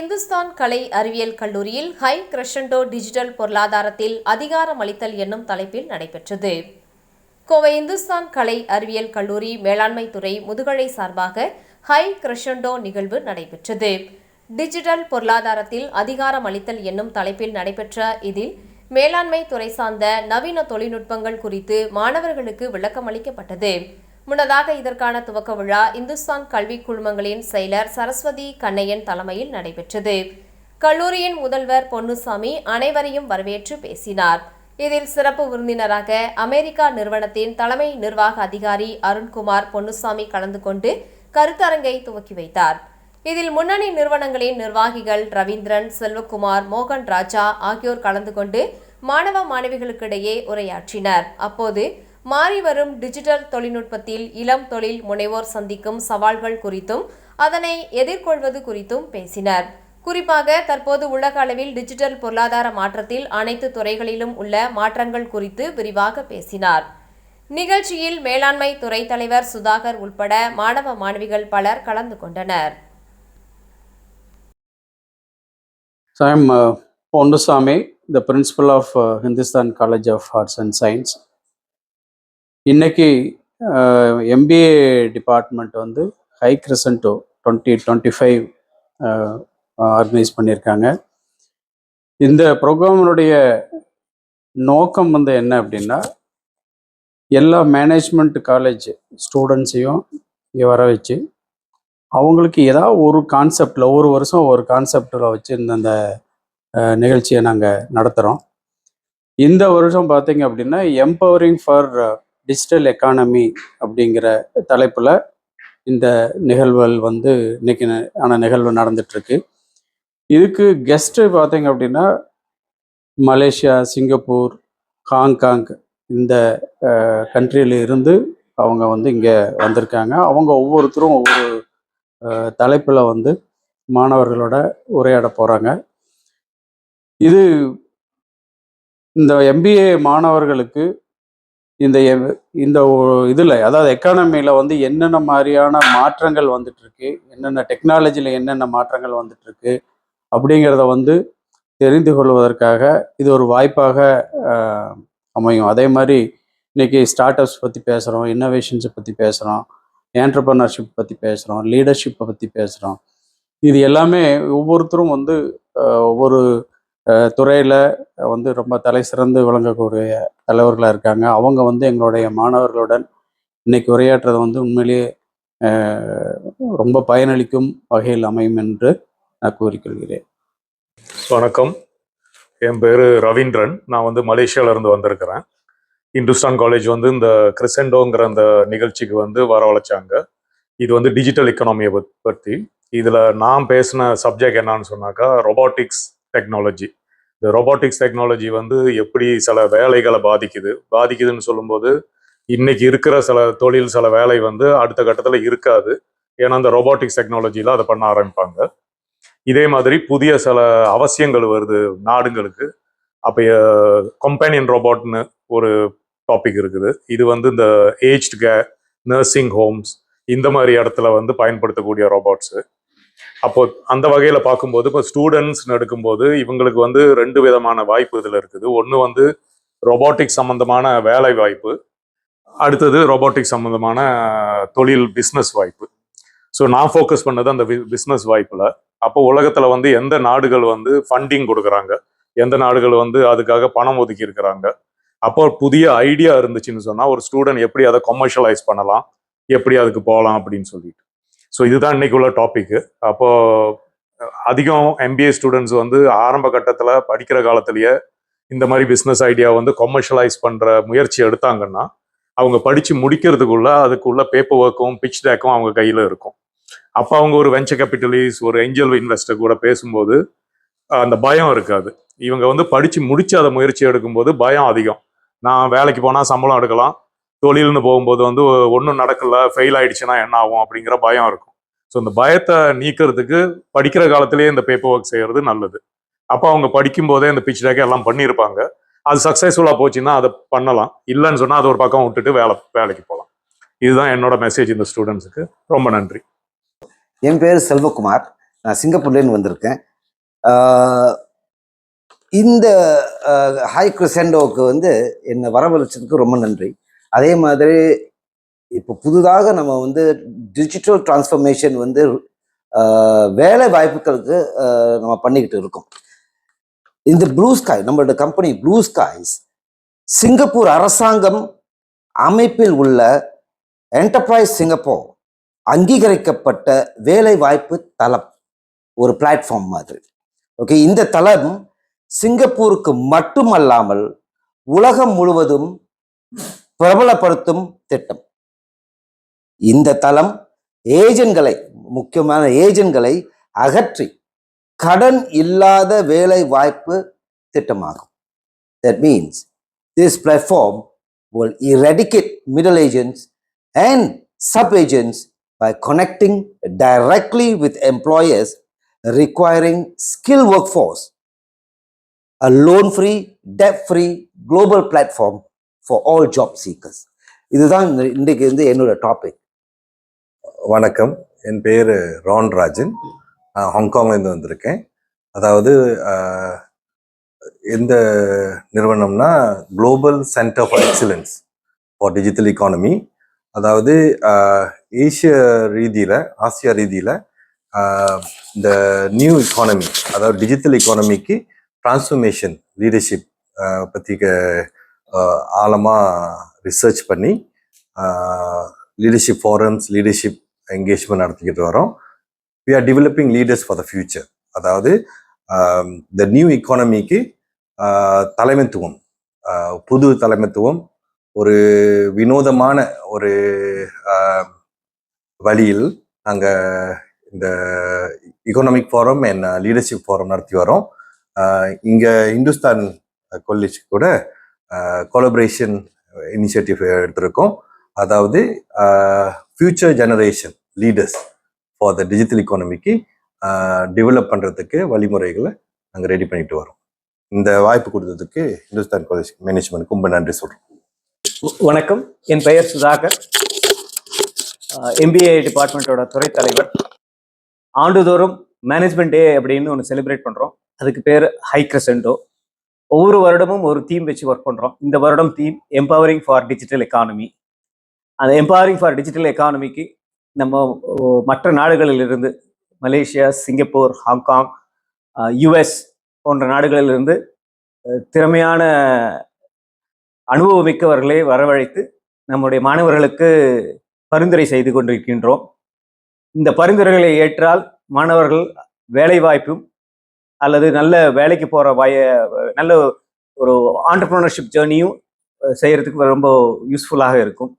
இந்துஸ்தான் கலை அறிவியல் கல்லூரியில் high கிரஷண்டோ digital பொருளாதாரத்தில் அதிகாரமளித்தல் என்னும் தலைப்பில் நடைபெற்றது. கோவை இந்துஸ்தான் கலை அறிவியல் கல்லூரி மேலாண்மை துறை முதுகலை சார்பாக ஹை கிரஷண்டோ நிகழ்வு நடைபெற்றது. டிஜிட்டல் பொருளாதாரத்தில் அதிகாரம் அளித்தல் என்னும் தலைப்பில் நடைபெற்ற இதில் மேலாண்மை துறை சார்ந்த நவீன தொழில்நுட்பங்கள் குறித்து மாணவர்களுக்கு விளக்கம் அளிக்கப்பட்டது முன்னதாக இதற்கான துவக்க விழா இந்துஸ்தான் கல்வி குழுமங்களின் செயலர் சரஸ்வதி கண்ணையன் தலைமையில் நடைபெற்றது. கல்லூரியின் முதல்வர் பொன்னுசாமி அனைவரையும் வரவேற்று பேசினார். இதில் சிறப்பு விருந்தினராக அமெரிக்கா நிறுவனத்தின் தலைமை நிர்வாக அதிகாரி அருண்குமார் பொன்னுசாமி கலந்து கொண்டு கருத்தரங்கை துவக்கி வைத்தார். இதில் முன்னணி நிறுவனங்களின் நிர்வாகிகள் ரவீந்திரன் செல்வகுமார் மோகன் ராஜா ஆகியோர் கலந்து கொண்டு மாணவ மாணவிகளுக்கிடையே உரையாற்றினர். அப்போது மாறிவரும் டிஜிட்டல் தொழில்நுட்பத்தில் இளம் தொழில் முனைவோர் சந்திக்கும் சவால்கள் குறித்தும் அதனை எதிர்கொள்வது குறித்தும் பேசினர். குறிப்பாக தற்போது உலக அளவில் டிஜிட்டல் பொருளாதார மாற்றத்தில் அனைத்து துறைகளிலும் உள்ள மாற்றங்கள் குறித்து விரிவாக பேசினார். நிகழ்ச்சியில் மேலாண்மை துறை தலைவர் சுதாகர் உள்பட மாணவ மாணவிகள் பலர் கலந்து கொண்டனர். Ponnusamy the principal of Hindustan college of arts and science இன்னைக்கு எம்பிஏ டிபார்ட்மெண்ட் வந்து high crescendo twenty twenty five organise பண்ணியிருக்காங்க. இந்த ப்ரோக்ராமினுடைய நோக்கம் வந்து என்ன அப்படின்னா எல்லா மேனேஜ்மெண்ட் காலேஜ் ஸ்டூடெண்ட்ஸையும் இங்கே வர வச்சு அவங்களுக்கு ஏதாவது ஒரு கான்செப்டில் ஒரு வருஷம் ஒரு கான்செப்டில் வச்சு இந்த நிகழ்ச்சியை நாங்கள் நடத்துகிறோம் இந்த வருஷம் பார்த்தீங்க அப்படின்னா எம்பவரிங் ஃபார் டிஜிட்டல் எக்கானமி அப்படிங்கிற தலைப்பில் இந்த நிகழ்வுகள் வந்து இன்னைக்கு ஆன நிகழ்வு நடந்துட்டுருக்கு. இதுக்கு கெஸ்ட்டு பார்த்தீங்க அப்படின்னா மலேசியா சிங்கப்பூர் ஹாங்காங் இந்த கண்ட்ரியில இருந்து அவங்க வந்து இங்கே வந்திருக்காங்க. அவங்க ஒவ்வொருத்தரும் ஒவ்வொரு தலைப்பில் வந்து மாணவர்களோட உரையாட போகிறாங்க இது இந்த எம்பிஏ மாணவர்களுக்கு இந்த இந்த இதில் அதாவது எக்கானமியில் வந்து என்னென்ன மாதிரியான மாற்றங்கள் வந்துட்டுருக்கு என்னென்ன டெக்னாலஜியில் என்னென்ன மாற்றங்கள் வந்துட்டுருக்கு அப்படிங்கிறத வந்து தெரிந்து கொள்வதற்காக இது ஒரு வாய்ப்பாக அமையும். அதே மாதிரி இன்னைக்கு ஸ்டார்ட் அப்ஸ் பற்றி பேசுகிறோம் இன்னோவேஷன்ஸை பற்றி பேசுகிறோம் ஏன்டர்பனர்ஷிப் பற்றி பேசுகிறோம் லீடர்ஷிப்பை பற்றி பேசுகிறோம் இது எல்லாமே ஒவ்வொருத்தரும் வந்து ஒவ்வொரு துறையில் வந்து ரொம்ப தலை சிறந்து விளங்கக்கூடிய தலைவர்களாக இருக்காங்க. அவங்க வந்து எங்களுடைய மாணவர்களுடன் இன்னைக்கு உரையாற்றுறது வந்து உண்மையிலேயே ரொம்ப பயனளிக்கும் வகையில் அமையும் என்று நான் கூறிக்கொள்கிறேன். வணக்கம். என் பேர் ரவீந்திரன். நான் வந்து மலேசியாவிலேருந்து வந்திருக்கிறேன். இந்துஸ்தான் காலேஜ் வந்து இந்த கிறிசெண்டோங்கிற அந்த நிகழ்ச்சிக்கு வந்து வரவழைச்சாங்க. இது வந்து டிஜிட்டல் எக்கனாமியை பற்றி இதில் நான் பேசின சப்ஜெக்ட் என்னன்னு சொன்னாக்கா ரொபாட்டிக்ஸ் டெக்னாலஜி இந்த ரோபோட்டிக்ஸ் டெக்னாலஜி வந்து எப்படி சில வேலைகளை பாதிக்குது? பாதிக்குதுன்னு சொல்லும்போது இன்னைக்கு இருக்கிற சில தொழில் சில வேலை வந்து அடுத்த கட்டத்தில் இருக்காது. ஏன்னா அந்த ரோபோட்டிக்ஸ் டெக்னாலஜியில் அதை பண்ண ஆரம்பிப்பாங்க. இதே மாதிரி புதிய சில அவசியங்கள் வருது நாடுங்களுக்கு. அப்போ கம்பேனியன் ரோபோட்னு ஒரு டாபிக் இருக்குது. இது வந்து இந்த ஏஜ்டு கே நர்சிங் ஹோம்ஸ் இந்த மாதிரி இடத்துல வந்து பயன்படுத்தக்கூடிய ரோபோட்ஸு அப்போ அந்த வகையில் பார்க்கும்போது இப்போ ஸ்டூடெண்ட்ஸ்னு எடுக்கும்போது இவங்களுக்கு வந்து ரெண்டு விதமான வாய்ப்பு இதில் இருக்குது. ஒன்று வந்து ரொபோட்டிக் சம்மந்தமான வேலை வாய்ப்பு. அடுத்தது ரொபோட்டிக் சம்மந்தமான தொழில் பிஸ்னஸ் வாய்ப்பு. ஸோ நான் ஃபோக்கஸ் பண்ணது அந்த பிஸ்னஸ் வாய்ப்பில். அப்போ உலகத்தில் வந்து எந்த நாடுகள் வந்து ஃபண்டிங் கொடுக்குறாங்க? எந்த நாடுகள் வந்து அதுக்காக பணம் ஒதுக்கி இருக்கிறாங்க? அப்போ புதிய ஐடியா இருந்துச்சுன்னு சொன்னால் ஒரு ஸ்டூடெண்ட் எப்படி அதை கொமர்ஷியலைஸ் பண்ணலாம்? எப்படி அதுக்கு போகலாம் அப்படின்னு சொல்லிட்டு. ஸோ இதுதான் இன்னைக்கு உள்ள டாபிக் அப்போ அதிகம் எம்பிஏ ஸ்டூடெண்ட்ஸ் வந்து ஆரம்ப கட்டத்தில் படிக்கிற காலத்திலேயே இந்த மாதிரி பிஸ்னஸ் ஐடியா வந்து கொமர்ஷியலைஸ் பண்ணுற முயற்சி எடுத்தாங்கன்னா அவங்க படித்து முடிக்கிறதுக்குள்ள அதுக்குள்ள பேப்பர் ஒர்க்கும் பிச் டேக்கும் அவங்க கையில் இருக்கும். அப்போ அவங்க ஒரு வெஞ்சர் கேபிட்டலிஸ்ட் ஒரு ஏஞ்சல் இன்வெஸ்டர் கூட பேசும்போது அந்த பயம் இருக்காது. இவங்க வந்து படித்து முடிச்சு அதை முயற்சி எடுக்கும்போது பயம் அதிகம். நான் வேலைக்கு போனால் சம்பளம் எடுக்கலாம் தொழில்னு போகும்போது வந்து ஒன்றும் நடக்கல ஃபெயில் ஆயிடுச்சுன்னா என்ன ஆகும் அப்படிங்கிற பயம் இருக்கும். ஸோ இந்த பயத்தை நீக்கிறதுக்கு படிக்கிற காலத்திலேயே இந்த பேப்பர் ஒர்க் செய்கிறது நல்லது. அப்போ அவங்க படிக்கும் போதே இந்த பிச் டேக் எல்லாம் பண்ணியிருப்பாங்க அது சக்ஸஸ்ஃபுல்லாக போச்சுன்னா அதை பண்ணலாம். இல்லைன்னு சொன்னால் அது ஒரு பக்கம் விட்டுட்டு வேலை வேலைக்கு போகலாம். இதுதான் என்னோட மெசேஜ் இந்த ஸ்டூடெண்ட்ஸுக்கு ரொம்ப நன்றி. என் பேர் செல்வகுமார். நான் சிங்கப்பூர்லேருந்து வந்திருக்கேன். இந்த ஹை கிறிசெண்டோவுக்கு வந்து என்னை வரவழைச்சதுக்கு ரொம்ப நன்றி. அதே மாதிரி இப்போ புதுதாக நம்ம வந்து டிஜிட்டல் டிரான்ஸ்ஃபர்மேஷன் வந்து வேலை வாய்ப்புகளுக்கு நம்ம பண்ணிக்கிட்டு இருக்கோம். இந்த ப்ளூ ஸ்காய் நம்மளோட கம்பெனி ப்ளூ ஸ்காய்ஸ் சிங்கப்பூர் அரசாங்கம் அமைப்பில் உள்ள என்டர்பிரைஸ் சிங்கப்பூர் அங்கீகரிக்கப்பட்ட வேலை வாய்ப்பு தளம் ஒரு பிளாட்ஃபார்ம் மாதிரி. ஓகே இந்த தளம் சிங்கப்பூருக்கு மட்டுமல்லாமல் உலகம் முழுவதும் பிரபலப்படுத்தும் திட்டம். இந்த தளம் ஏஜென்ட்களை முக்கியமான ஏஜென்ட்களை அகற்றி கடன் இல்லாத வேலை வாய்ப்பு திட்டமாகும் that means this platform will eradicate middle agents and sub agents by connecting directly with employers requiring skilled workforce. A loan free, debt free global platform for all job seekers. இதுதான் இன்றைக்கு வந்து என்னோட டாபிக் வணக்கம். என் பேர் Ron Rajan. நான் ஹாங்காங்லேருந்து வந்திருக்கேன். அதாவது எந்த நிறுவனம்னா global centre for excellence for digital economy அதாவது ஆஹ், ஏசிய ரீதியில் ஆசியா ரீதியில் இந்த நியூ இக்கானமி அதாவது டிஜிட்டல் இக்கானமிக்கு டிரான்ஸ்ஃபர்மேஷன் லீடர்ஷிப் பற்றி ஆழமாக ரிசர்ச் பண்ணி லீடர்ஷிப் ஃபாரம்ஸ் லீடர்ஷிப் என்கேஜ்மெண்ட் நடத்திக்கிட்டு வரோம். We are developing leaders for the future அதாவது த நியூ இக்கானமிக்கு தலைமைத்துவம் uh, புது தலைமைத்துவம் ஒரு வினோதமான ஒரு uh, வழியில் நாங்கள் இந்த economic forum and leadership forum நடத்தி வரோம். Uh, இங்கே இந்துஸ்தான் காலேஜ் கூட கொலபரேஷன் இனிஷியேட்டிவ் எடுத்திருக்கோம். அதாவது future generation leaders for the digital இக்கானமிக்கு develop பண்ணுறதுக்கு வழிமுறைகளை நாங்கள் ரெடி பண்ணிட்டு வரோம். இந்த வாய்ப்பு கொடுத்ததுக்கு இந்துஸ்தான் காலேஜ் மேனேஜ்மெண்ட்க்கு ரொம்ப நன்றி சொல்கிறோம் வணக்கம். என் பெயர் சுதாகர். எம்பிஏ டிபார்ட்மெண்ட்டோட துறை தலைவர். ஆண்டுதோறும் மேனேஜ்மெண்ட் டே அப்படின்னு ஒன்று செலிப்ரேட் பண்ணுறோம் அதுக்கு பேர் ஹை கிரசென்டோ ஒவ்வொரு வருடமும் ஒரு தீம் வச்சு ஒர்க் பண்ணுறோம் இந்த வருடம் theme empowering for digital economy அந்த எம்பவரிங் ஃபார் டிஜிட்டல் எக்கானமிக்கு நம்ம மற்ற நாடுகளிலிருந்து மலேசியா சிங்கப்பூர் ஹாங்காங் யுஎஸ் போன்ற நாடுகளிலிருந்து திறமையான அனுபவமிக்கவர்களை வரவழைத்து நம்முடைய மாணவர்களுக்கு பரிந்துரை செய்து கொண்டிருக்கின்றோம். இந்த பரிந்துரைகளை ஏற்றால் மாணவர்கள் வேலை வாய்ப்பும் அல்லது நல்ல வேலைக்கு போகிற வாய நல்ல ஒரு ஆண்டர்ப்ரனர்ஷிப் ஜேர்னியும் செய்கிறதுக்கு ரொம்ப யூஸ்ஃபுல்லாக இருக்கும்.